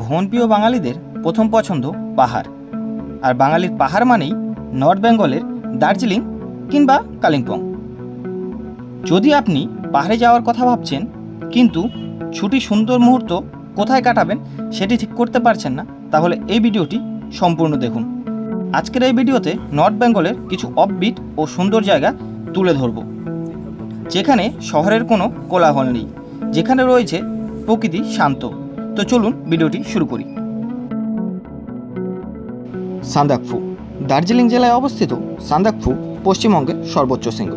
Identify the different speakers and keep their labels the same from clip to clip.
Speaker 1: ভ্রমণপ্রিয় বাঙালিদের প্রথম পছন্দ পাহাড়। আর বাঙালির পাহাড় মানেই নর্থ বেঙ্গলের দার্জিলিং কিংবা কালিম্পং। যদি আপনি পাহাড়ে যাওয়ার কথা ভাবছেন, কিন্তু ছুটি সুন্দর মুহূর্ত কোথায় কাটাবেন সেটি ঠিক করতে পারছেন না, তাহলে এই ভিডিওটি সম্পূর্ণ দেখুন। আজকের এই ভিডিওতে নর্থ বেঙ্গলের কিছু অফবিট ও সুন্দর জায়গা তুলে ধরব, যেখানে শহরের কোনো কোলাহল নেই, যেখানে রয়েছে প্রকৃতি শান্ত। তো চলুন ভিডিওটি শুরু করি। সান্দাকফু, দার্জিলিং জেলায় অবস্থিত সান্দাকফু পশ্চিমবঙ্গের সর্বোচ্চ শৃঙ্গ,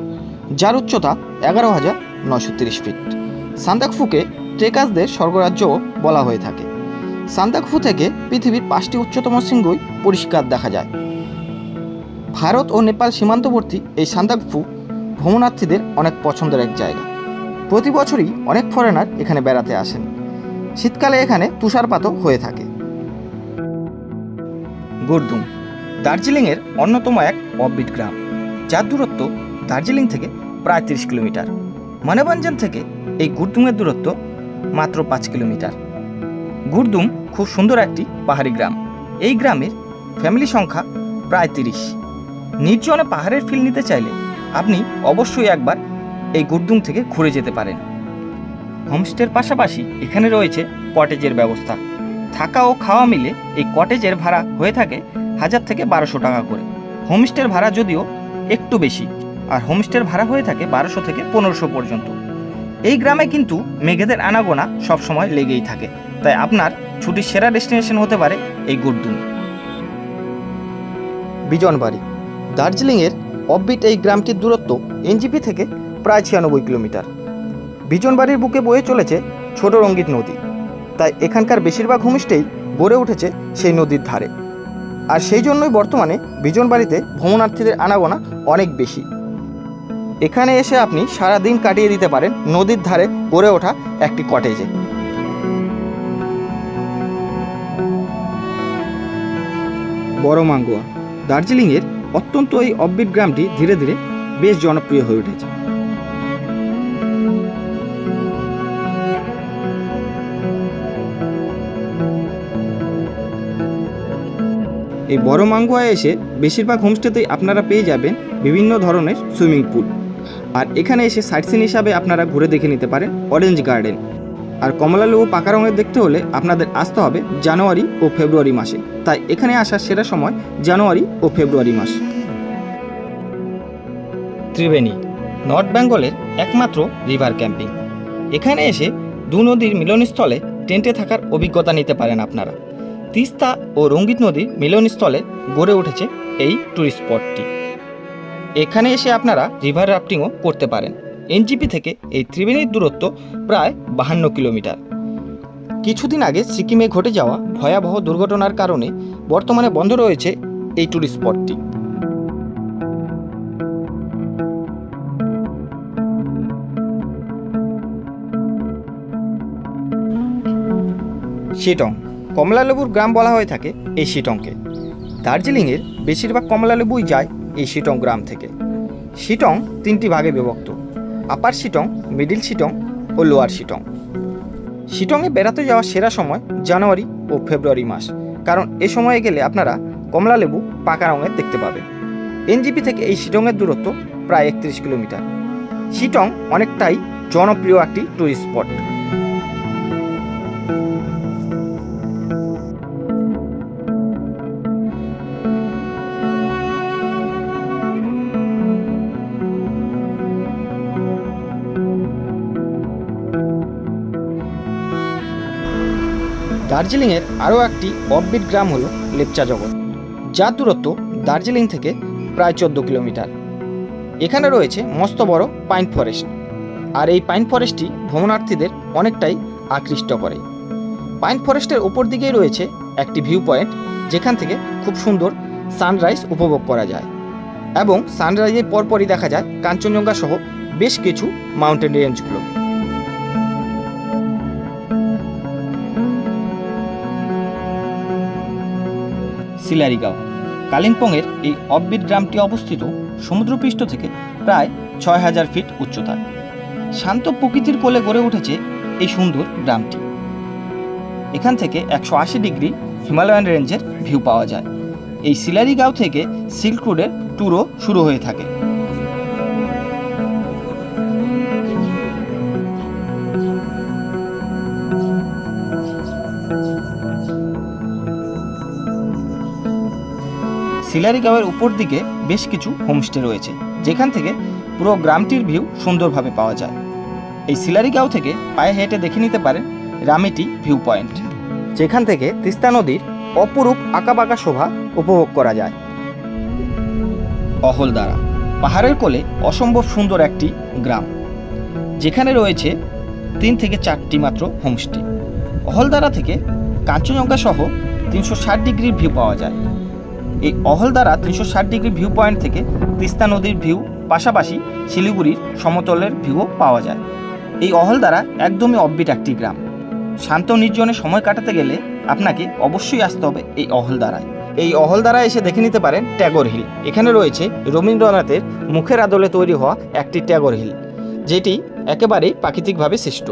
Speaker 1: যার উচ্চতা এগারো হাজার নশো তিরিশ ফিট। সান্দাকফুকে ট্রেকার্সদের স্বর্গরাজ্যও বলা হয়ে থাকে। সান্দাকফু থেকে পৃথিবীর পাঁচটি উচ্চতম শৃঙ্গই পরিষ্কার দেখা যায়। ভারত ও নেপাল সীমান্তবর্তী এই সান্দাকফু ভ্রমণার্থীদের অনেক পছন্দের এক জায়গা। প্রতি বছরই অনেক ফরেনার এখানে বেড়াতে আসেন। শীতকালে এখানে তুষারপাতও হয়ে থাকে। গুরদুম দার্জিলিংয়ের অন্যতম এক অফবিট গ্রাম। যার দূরত্ব দার্জিলিং থেকে প্রায় তিরিশ কিলোমিটার। মানবাঞ্জন থেকে এই গুরদুমের দূরত্ব মাত্র পাঁচ কিলোমিটার। গুরদুম খুব সুন্দর একটি পাহাড়ি গ্রাম। এই গ্রামের ফ্যামিলি সংখ্যা প্রায় তিরিশ। নির্জনে পাহাড়ের ফিল নিতে চাইলে আপনি অবশ্যই একবার এই গুরদুম থেকে ঘুরে যেতে পারেন। হোমস্টের পাশাপাশি এখানে রয়েছে কটেজের ব্যবস্থা। থাকা ও খাওয়া মিলে এই কটেজের ভাড়া হয়ে থাকে হাজার থেকে বারোশো টাকা করে। হোমস্টের ভাড়া যদিও একটু বেশি, আর হোমস্টের ভাড়া হয়ে থাকে বারোশো থেকে পনেরোশো পর্যন্ত। এই গ্রামে কিন্তু মেঘেদের আনাগোনা সবসময় লেগেই থাকে। তাই আপনার ছুটির সেরা ডেস্টিনেশন হতে পারে এই গুরদুম বিজনবাড়ি। দার্জিলিংয়ের অববিট এই গ্রামটির দূরত্ব এনজিপি থেকে প্রায় ছিয়ানব্বই কিলোমিটার। বিজনবাড়ির বুকে বয়ে চলেছে ছোট রঙ্গিত নদী। তাই এখানকার বেশিরভাগ হোমস্টেই গড়ে উঠেছে সেই নদীর ধারে। আর সেই জন্যই বর্তমানে বিজনবাড়িতে ভ্রমণার্থীদের আনাগোনা অনেক বেশি। এখানে এসে আপনি সারা দিন কাটিয়ে দিতে পারেন নদীর ধারে গড়ে ওঠা একটি কটেজে। বড় মাঙ্গুয়া। দার্জিলিংয়ের অত্যন্ত এই অব্বিট গ্রামটি ধীরে ধীরে বেশ জনপ্রিয় হয়ে উঠেছে। এই বড় মাঙ্গুয়ায় এসে বেশিরভাগ হোমস্টেতেই আপনারা পেয়ে যাবেন বিভিন্ন ধরনের সুইমিং পুল। আর এখানে এসে সাইট সিন হিসাবে আপনারা ঘুরে দেখে নিতে পারেন অরেঞ্জ গার্ডেন। আর কমলা লেবু পাকা রঙের দেখতে হলে আপনাদের আসতে হবে জানুয়ারি ও ফেব্রুয়ারি মাসে। তাই এখানে আসার সেরা সময় জানুয়ারি ও ফেব্রুয়ারি মাস। ত্রিবেণী, নর্থ বেঙ্গলের একমাত্র রিভার ক্যাম্পিং। এখানে এসে দু নদীর মিলনস্থলে টেন্টে থাকার অভিজ্ঞতা নিতে পারেন আপনারা। তিস্তা ও রঙ্গিত নদীর মিলনস্থলে গড়ে উঠেছে এই ট্যুরিস্ট স্পটটি এখানে এসে আপনারা রিভার রাফটিংও করতে পারেন। এনজিপি থেকে এই ত্রিবেণীর দূরত্ব প্রায় বাহান্ন কিলোমিটার। কিছুদিন আগে সিকিমে ঘটে যাওয়া ভয়াবহ দুর্ঘটনার কারণে বর্তমানে বন্ধ রয়েছে এই ট্যুরিস্ট স্পটটি শিটং কমলালেবুর গ্রাম বলা হয়ে থাকে এই শিটংকে। দার্জিলিংয়ের বেশিরভাগ কমলালেবুই যায় এই শিটং গ্রাম থেকে। শিটং তিনটি ভাগে বিভক্ত, আপার শিটং, মিডিল শিটং ও লোয়ার শিটং। শিটংয়ে বেড়াতে যাওয়ার সেরা সময় জানুয়ারি ও ফেব্রুয়ারি মাস, কারণ এ সময়ে গেলে আপনারা কমলালেবু পাকা রঙের দেখতে পাবেন। এনজিপি থেকে এই শিটংয়ের দূরত্ব প্রায় একত্রিশ কিলোমিটার। শিটং অনেকটাই জনপ্রিয় একটি টুরিস্ট স্পট। দার্জিলিংয়ের আরও একটি অফবিট গ্রাম হল লেপচা জগৎ যার দূরত্ব দার্জিলিং থেকে প্রায় চোদ্দ কিলোমিটার। এখানে রয়েছে মস্ত বড় পাইন ফরেস্ট, আর এই পাইন ফরেস্টটি ভ্রমণার্থীদের অনেকটাই আকৃষ্ট করে। পাইন ফরেস্টের ওপর দিকেই রয়েছে একটি ভিউ পয়েন্ট যেখান থেকে খুব সুন্দর সানরাইজ উপভোগ করা যায়। এবং সানরাইজের পরপরই দেখা যায় কাঞ্চনজঙ্ঘা সহ বেশ কিছু মাউন্টেন রেঞ্জগুলো সিলারিগাঁও। কালিম্পংয়ের এই অফবিট গ্রামটি অবস্থিত সমুদ্রপৃষ্ঠ থেকে প্রায় ছয় হাজার ফিট উচ্চতায়। শান্ত প্রকৃতির কোলে গড়ে উঠেছে এই সুন্দর গ্রামটি। এখান থেকে একশো আশি ডিগ্রি হিমালয়ান রেঞ্জের ভিউ পাওয়া যায়। এই সিলারিগাঁও থেকে সিল্ক রোডের ট্যুরও শুরু হয়ে থাকে। সিলারি গাঁওয়ের উপর দিকে বেশ কিছু হোমস্টে রয়েছে, যেখান থেকে পুরো গ্রামটির ভিউ সুন্দরভাবে পাওয়া যায়। এই সিলারি গাঁও থেকে পায়ে হেঁটে দেখে নিতে পারেন রামেটি ভিউ পয়েন্ট, যেখান থেকে তিস্তা নদীর অপরূপ আঁকাবাঁকা শোভা উপভোগ করা যায়। অহলদারা পাহাড়ের কোলে অসম্ভব সুন্দর একটি গ্রাম, যেখানে রয়েছে তিন থেকে চারটি মাত্র হোমস্টে। অহলদারা থেকে কাঞ্চনজঙ্ঘা সহ তিনশো ষাট ডিগ্রির ভিউ পাওয়া যায়। এই অহলদারা তিনশো ষাট ডিগ্রি ভিউ পয়েন্ট থেকে তিস্তা নদীর ভিউ, পাশাপাশি শিলিগুড়ির সমতলের ভিউও পাওয়া যায়। এই অহলদারা একদমই অববিট একটি গ্রাম। শান্ত নির্জনে সময় কাটাতে গেলে আপনাকে অবশ্যই আসতে হবে এই অহলদারায় এই অহলদারায় এসে দেখে নিতে পারেন ট্যাগর হিল। এখানে রয়েছে রবীন্দ্রনাথের মুখের আদলে তৈরি হওয়া একটি ট্যাগর হিল, যেটি একেবারেই প্রাকৃতিকভাবে সৃষ্ট।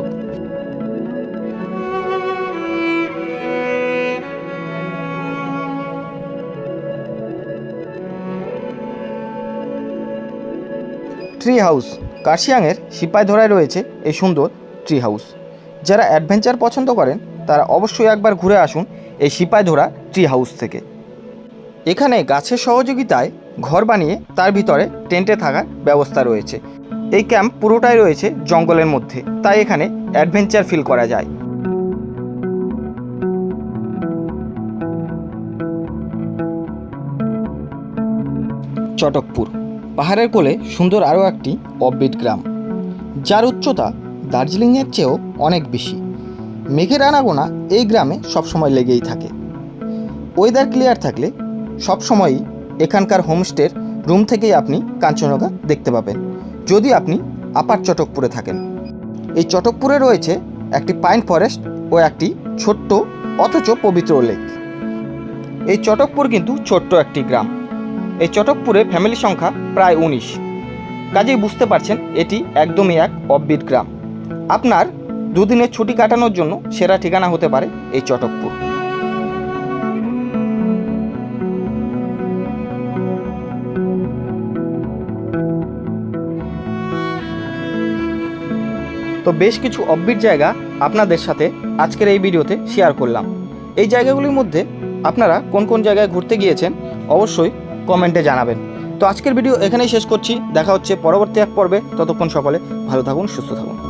Speaker 1: ট্রি হাউস কার্শিয়াংয়ের সিপাহীধরায় রয়েছে এই সুন্দর ট্রি হাউস যারা অ্যাডভেঞ্চার পছন্দ করেন, তারা অবশ্যই একবার ঘুরে আসুন এই সিপাহীধরা ট্রি হাউস থেকে। এখানে গাছের সহযোগিতায় ঘর বানিয়ে তার ভিতরে টেন্টে থাকার ব্যবস্থা রয়েছে। এই ক্যাম্প পুরোটাই রয়েছে জঙ্গলের মধ্যে, তাই এখানে অ্যাডভেঞ্চার ফিল করা যায়। চটকপুর। পাহাড়ের কোলে সুন্দর আরও একটি অববিট গ্রাম। যার উচ্চতা দার্জিলিংয়ের চেয়েও অনেক বেশি। মেঘের আনাগোনা এই গ্রামে সবসময় লেগেই থাকে। ওয়েদার ক্লিয়ার থাকলে সবসময়ই এখানকার হোমস্টের রুম থেকেই আপনি কাঞ্চনজঙ্ঘা দেখতে পাবেন। যদি আপনি আপার চটকপুরে থাকেন। এই চটকপুরে রয়েছে একটি পাইন ফরেস্ট ও একটি ছোট্ট অথচ পবিত্র লেক। এই চটকপুর কিন্তু ছোট্ট একটি গ্রাম। এই চটকপুরে ফ্যামিলি সংখ্যা প্রায় উনিশ। কাজেই বুঝতে পারছেন এটি একদমই এক অববিট গ্রাম। আপনার দুদিনের ছুটি কাটানোর জন্য সেরা ঠিকানা হতে পারে এই চটকপুর। তো বেশ কিছু অববিট জায়গা আপনাদের সাথে আজকের এই ভিডিওতে শেয়ার করলাম। এই জায়গাগুলির মধ্যে আপনারা কোন কোন জায়গায় ঘুরতে গিয়েছেন অবশ্যই কমেন্টে জানাবেন। তো আজকের ভিডিও এখানেই শেষ করছি। দেখা হচ্ছে পরবর্তী এক পর্বে। ততক্ষণ সকলে ভালো থাকুন, সুস্থ থাকুন।